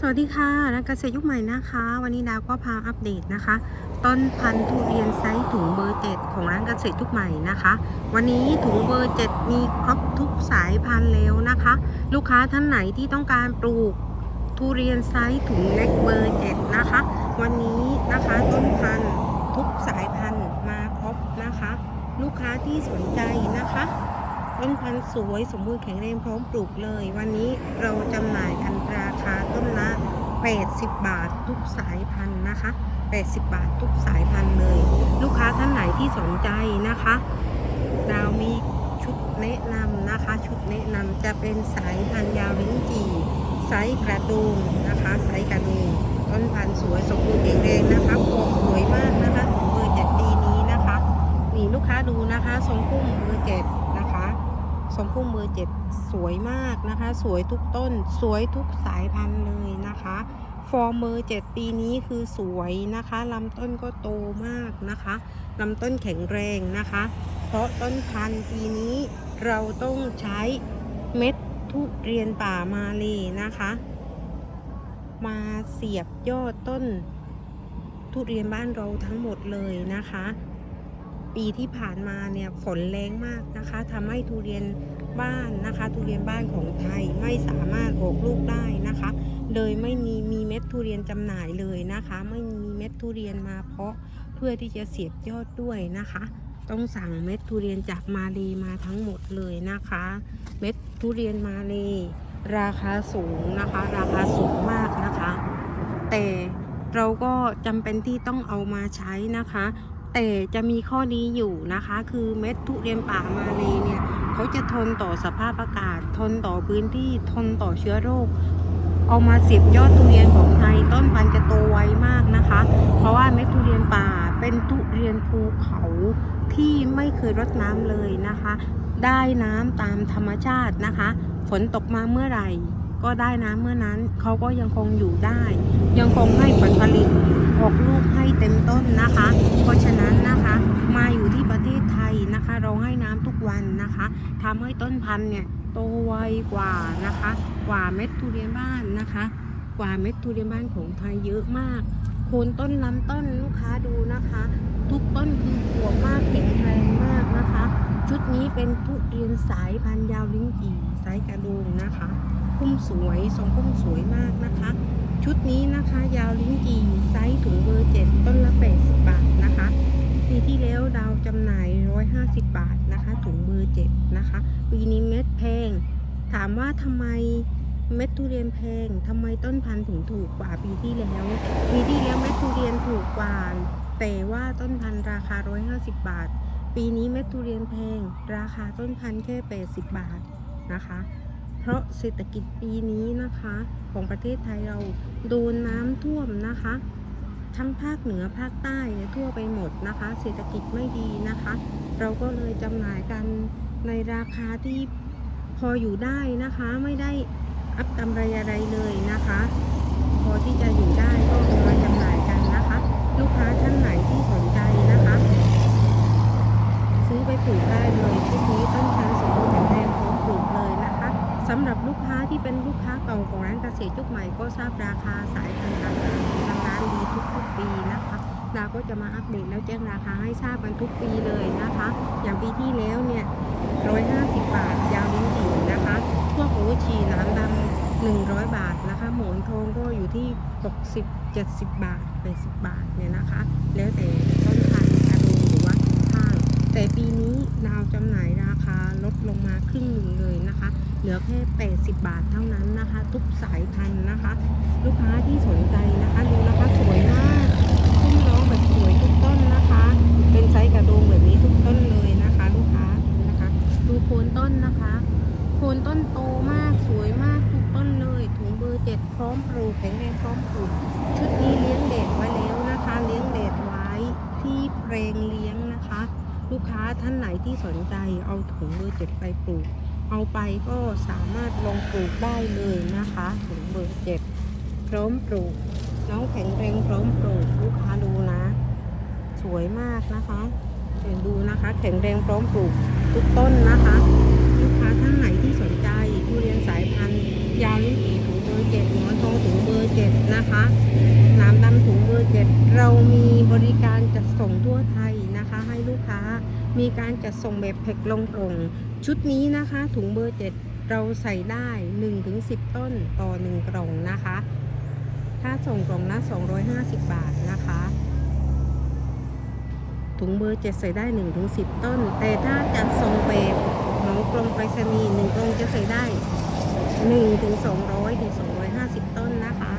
สวัสดีค่ะนักเกษตรยุคใหม่นะคะ วันนี้ดาวก็พาอัปเดตนะคะ ต้นพันธุ์ทุเรียนไซส์ถุงเบอร์เจ็ดของร้านเกษตรยุคใหม่นะคะ วันนี้ถุงเบอร์เจ็ดมีครบทุกสายพันธุ์แล้วนะคะ ลูกค้าท่านไหนที่ต้องการปลูกทุเรียนไซส์ถุงเล็กเบอร์เจ็ดนะคะ วันนี้นะคะต้นพันธุ์ทุกสายพันธุ์มาครบนะคะ ลูกค้าที่สนใจนะคะ ต้นพันธุ์สวยสมบูรณ์แข็งแรงพร้อมปลูกเลย วันนี้เราจำหน่ายกันราคาต้นละ80 บาททุกสายพันธุ์นะคะ 80 บาททุกสายพันธุ์เลย ลูกค้าท่านไหนที่สนใจนะคะเรามีชุดแนะนำนะคะ ชุดแนะนำจะเป็นสายพันธุ์ยาวลิ้นจี่ไซส์กระดูงนะคะไซส์กระดูงต้นพันธุ์สวยสมบูรณ์แข็งแรงนะคะฟอร์มสวยมากนะคะเบอร์เจ็ดปีนี้นะคะ นี่ลูกค้าดูนะคะทรงพุ่มเบอร์เจ็ด นะคะทรงพุ่มเบอเจ็ดสวยมากนะคะ สวยทุกต้น สวยทุกสายพันธุ์เลยนะคะ ฟอร์มเบอเจ็ดปีนี้คือสวยนะคะลำต้นก็โตมากนะคะลำต้นแข็งแรงนะคะ เพราะต้นพันธุ์ปีนี้เราต้องใช้เม็ดทุเรียนป่ามาเลยนะคะ มาเสียบยอดต้นทุเรียนบ้านเราทั้งหมดเลยนะคะ ปีที่ผ่านมาเนี่ยฝนแรงมากนะคะทำให้ทุเรียนบ้านนะคะ ทุเรียนบ้านของไทยไม่สามารถออกลูกได้นะคะ เลยไม่มีมีเม็ดทุเรียนจำหน่ายเลยนะคะ ไม่มีเม็ดทุเรียนมาเพาะเพื่อที่จะเสียบยอดด้วยนะคะ ต้องสั่งเม็ดทุเรียนจากมาเลมาทั้งหมดเลยนะคะ เม็ดทุเรียนมาเลราคาสูงนะคะ ราคาสูงมากนะคะ แต่เราก็จำเป็นที่ต้องเอามาใช้นะคะ แต่จะมีข้อดีอยู่นะคะ คือเม็ดทุเรียนป่ามาเลยเนี่ยเขาจะทนต่อสภาพอากาศ ทนต่อพื้นที่ทนต่อเชื้อโรค เอามาเสียบยอดทุเรียนของไทยต้นพันธุ์จะโตไวมากนะคะ เพราะว่าเม็ดทุเรียนป่าเป็นทุเรียนภูเขาที่ไม่เคยรดน้ำเลยนะคะ ได้น้ำตามธรรมชาตินะคะ ฝนตกมาเมื่อไหร่ ก็ได้น้ำเมื่อนั้นเขาก็ยังคงอยู่ได้ ยังคงให้ผลผลิตออกลูกให้เต็มต้นนะคะ เพราะฉะนั้นนะคะมาอยู่ที่ประเทศไทยนะคะ เราให้น้ำทุกวันนะคะทำให้ต้นพันธุ์เนี่ยโตไวกว่านะคะ กว่าเม็ดทุเรียนบ้านนะคะ กว่าเม็ดทุเรียนบ้านของไทยเยอะมากโคนต้นลำต้นลูกค้าดูนะคะ ทุกต้นคือหัวมากแข็งแรงมากนะคะ ชุดนี้เป็นทุเรียนสายพันธุ์ยาวลิ้นจี่ไซส์กระดูงนะคะ พุ่มสวยทรงพุ่มสวยมากนะคะ ชุดนี้นะคะยาวลิ้นจี่ไซส์ถุงเบอร์เจ็ดต้นละ80บาทนะคะปีที่แล้วดาวจำหน่าย150บาทนะคะถุงเบอร์เจ็ดนะคะปีนี้เม็ดแพง ถามว่าทำไมเม็ดทุเรียนแพงทำไมต้นพันธุ์ถึงถูกกว่าปีที่แล้วปีที่แล้วเม็ดทุเรียนถูกกว่าแต่ว่าต้นพันธุ์ราคา 150 บาท ปีนี้เม็ดทุเรียนแพง ราคาต้นพันธุ์แค่ 80 บาทนะคะ เพราะเศรษฐกิจปีนี้นะคะ ของประเทศไทยเราโดนน้ำท่วมนะคะ ทั้งภาคเหนือภาคใต้ทั่วไปหมดนะคะ เศรษฐกิจไม่ดีนะคะ เราก็เลยจำหน่ายกันในราคาที่พออยู่ได้นะคะ ไม่ได้อัพกำไรอะไรเลยนะคะ พอที่จะอยู่ได้ก็เอามาจำหน่ายกันนะคะ ลูกค้าท่านไหนที่สนใจนะคะ ซื้อไปปลูกได้เลยชุดนี้ต้นพันสมบู สำหรับลูกค้าที่เป็นลูกค้าเก่าของร้านเกษตรยุคใหม่ก็ทราบราคาสายพันธุ์ต่างๆทางร้านดีทุกๆปีนะคะเราก็จะมาอัปเดตแล้วแจ้งราคาให้ทราบกันทุกปีเลยนะคะ อย่างปีที่แล้วเนี่ย150 บาท ยาวลิ้นจี่นะคะ พวกโอชีน้ำดำ100 บาทนะคะ หมอนทองก็อยู่ที่ 60 70 บาท 80 บาทเนี่ยนะคะ แล้วแต่ต้นพันธุ์กระดูหรือว่าข้าง แต่ปีนี้ดาวจำหน่ายราคาลดลงมาครึ่งหนึ่งเลยนะคะ เหลือแค่ 80 บาทเท่านั้นนะคะ ทุกสายพันธุ์นะคะ ลูกค้าที่สนใจนะคะดูนะคะสวยมากทุ่มน้องแบบสวยทุกต้นนะคะ เป็นไซส์กระโดงแบบนี้ทุกต้นเลยนะคะ ลูกค้านะคะดูโคนต้นนะคะโคนต้นโตมากสวยมากทุกต้นเลยถุงเบอร์เจ็ดพร้อมปลูกแข็งแรงพร้อมปลูกชุดนี้เลี้ยงเด็ดไว้แล้วนะคะ เลี้ยงเด็ดไว้ที่เพลงเลี้ยงนะคะ ลูกค้า ท่านไหนที่สนใจเอาถุงเบอร์เจ็ดไปปลูก เอาไปก็สามารถลงปลูกได้เลยนะคะถุงเบอร์เจ็ดพร้อมปลูก น้องแข็งแรงพร้อมปลูกลูกค้าดูนะ สวยมากนะคะเดี๋ยวดูนะคะ แข็งแรงพร้อมปลูกทุกต้นนะคะ ลูกค้าท่านไหนที่สนใจทุเรียนสายพันธุ์ยาวลิ้นจี่ถุงเบอร์เจ็ดหมอนทองถุงเบอร์เจ็ดนะคะน้ำดำถุงเบอร์เจ็ดเรามีบริการจัดส่งทั่วไทย กค้า มีการจัดส่งแบบแพ็คลงกล่องชุดนี้นะคะ ถุงเบอร์เจ็ดเราใส่ได้ 1-10 ต้นต่อ 1 กล่องนะคะ ถ้าส่งกล่องละ250 บาทนะคะ ถุงเบอร์เจ็ดใส่ได้ 1-10 ต้น แต่ถ้าจัดส่งแบบเหมากลงไปรษณีย์หนึ่งกล่องจะใส่ได้1ถึง200ถึง250ต้นนะคะ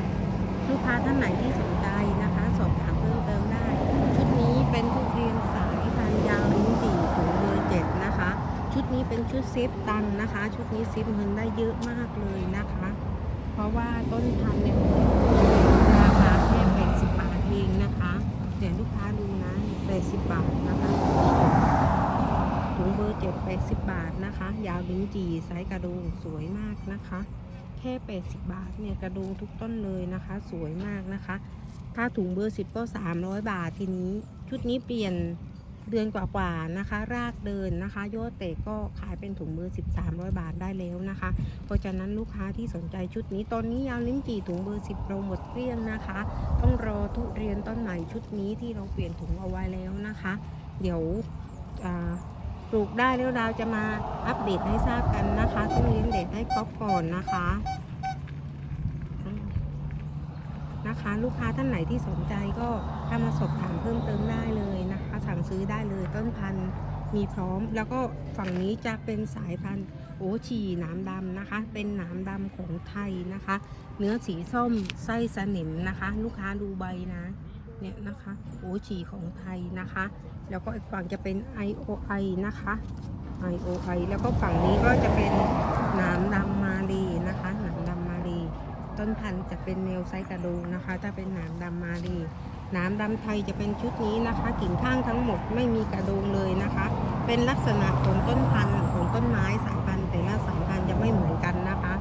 ลูกค้าท่านไหนที่สนใจนะคะ สอบถามเพิ่มเติมได้ ชุดนี้เป็นทุเรียนสายพันธุ์ยาวลิ้นจี่ถุงเบอร์เจ็ดนะคะ ชุดนี้เป็นชุดซิปตันนะคะ ชุดนี้ซิปเงินได้เยอะมากเลยนะคะ เพราะว่าต้นพันเนี่ยราคาแค่80บาทเองนะคะเดี๋ยวลูกค้าดูนะ80บาทนะคะถุงเบอร์เจ็ดแปดสิบบาทนะคะ ยาวลิ้นจี่ไซส์กระดุงสวยมากนะคะ แค่แปดสิบบาทเนี่ยกระดุงทุกต้นเลยนะคะ สวยมากนะคะ ถ้าถุงเบอร์สิบก็สามร้อยบาททีนี้ ชุดนี้เปลี่ยน เดือนกว่าๆนะคะ รากเดินนะคะยอดเตะก็ขายเป็นถุงเบอร์สิบสามร้อยบาทได้แล้วนะคะ เพราะฉะนั้นลูกค้าที่สนใจชุดนี้ตอนนี้ยาวลิ้นจี่ถุงเบอร์สิบเราหมดเกลี้ยงนะคะ ต้องรอทุเรียนต้นใหม่ชุดนี้ที่เราเปลี่ยนถุงเอาไว้แล้วนะคะ เดี๋ยวปลูกได้แล้วเราจะมาอัปเดตให้ทราบกันนะคะต้องเลี้ยงเด็กให้ครบก่อนนะคะนะคะ ลูกค้าท่านไหนที่สนใจก็ถ้ามาสอบถามเพิ่มเติมได้เลยนะคะ สั่งซื้อได้เลยต้นพันธุ์มีพร้อม แล้วก็ฝั่งนี้จะเป็นสายพันธุ์โอชีหนามดำนะคะ เป็นหนามดำของไทยนะคะ เนื้อสีส้มไส้สนิมนะคะ ลูกค้าดูใบนะเนี่ยนะคะโอชีของไทยนะคะ แล้วก็อีกฝั่งจะเป็น IOI นะคะ IOI แล้วก็ฝั่งนี้ก็จะเป็นหนามดำมาลีนะคะหนามดำมาลีต้นพันธุ์จะเป็นแนวไซกระดูนะคะถ้าเป็นหนามดำมาลี นามดำไทยจะเป็นชุดนี้นะคะ กิ่งข้างทั้งหมดไม่มีกระดงเลยนะคะ เป็นลักษณะของต้นพันธุ์ของต้นไม้สายพันธุ์แต่ละสายพันธุ์จะไม่เหมือนกันนะคะ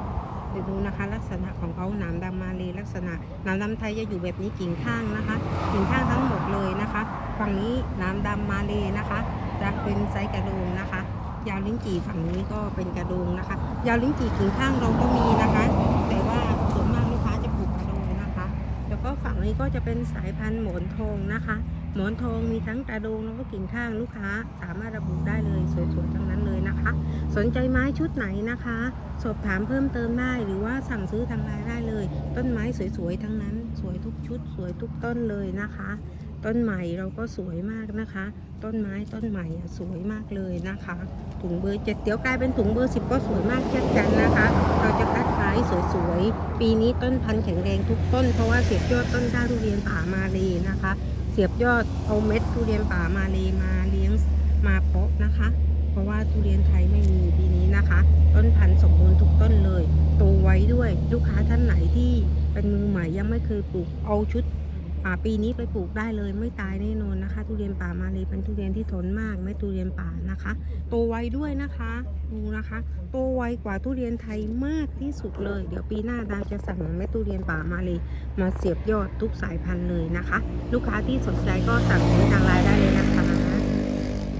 เดี๋ยวดูนะคะ ลักษณะของเขาหนามดำมาเลีลักษณะหนามดำไทยจะอยู่แบบนี้กิ่งข้างนะคะ กิ่งข้างทั้งหมดเลยนะคะฝั่งนี้หน้ำดำมาเลยนะคะจะเป็นไซส์กระโดงนะคะ ยาวลิ้นจี่ฝั่งนี้ก็เป็นกระโดงนะคะ ยาวลิ้นจี่กิ่งข้างเราก็มีนะคะ แต่ว่า นี้ก็จะเป็นสายพันธุ์หมอนทองนะคะ หมอนทองมีทั้งกระดงแล้วก็กิ่งข้างลูกค้า สามารถระบุได้เลยสวยๆทั้งนั้นเลยนะคะ สนใจไม้ชุดไหนนะคะ สอบถามเพิ่มเติมได้หรือว่าสั่งซื้อทางไลน์ได้เลย ต้นไม้สวยๆทั้งนั้น สวยทุกชุด สวยทุกต้นเลยนะคะ ต้นใหม่เราก็สวยมากนะคะ ต้นไม้ต้นใหม่สวยมากเลยนะคะ ถุงเบอร์เจ็ดเดี๋ยวกลายเป็นถุงเบอร์สิบก็สวยมากเช่นกันนะคะ เราจะคัดไม้สวยๆ ปีนี้ต้นพันธุ์แข็งแรงทุกต้น เพราะว่าเสียบยอดต้นกล้าทุเรียนป่ามาเลยนะคะ เสียบยอดเอาเม็ดทุเรียนป่ามาเลยมาเลี้ยงมาเพาะนะคะ เพราะว่าทุเรียนไทยไม่มีปีนี้นะคะ ต้นพันธุ์สมบูรณ์ทุกต้นเลยโตไว้ด้วยลูกค้าท่านไหนที่เป็นมือใหม่ยังไม่เคยปลูกเอาชุด ป่าปีนี้ไปปลูกได้เลย ไม่ตายแน่นอนนะคะ ทุเรียนป่ามาเลยเป็นทุเรียนที่ทนมาก ไม่ทุเรียนป่านะคะ โตไวด้วยนะคะดูนะคะ โตไวกว่าทุเรียนไทยมากที่สุดเลย เดี๋ยวปีหน้าดาวจะสั่งแม่ทุเรียนป่ามาเลยมาเสียบยอดทุกสายพันธุ์เลยนะคะ ลูกค้าที่สนใจก็สั่งทางไลน์ได้เลยนะคะ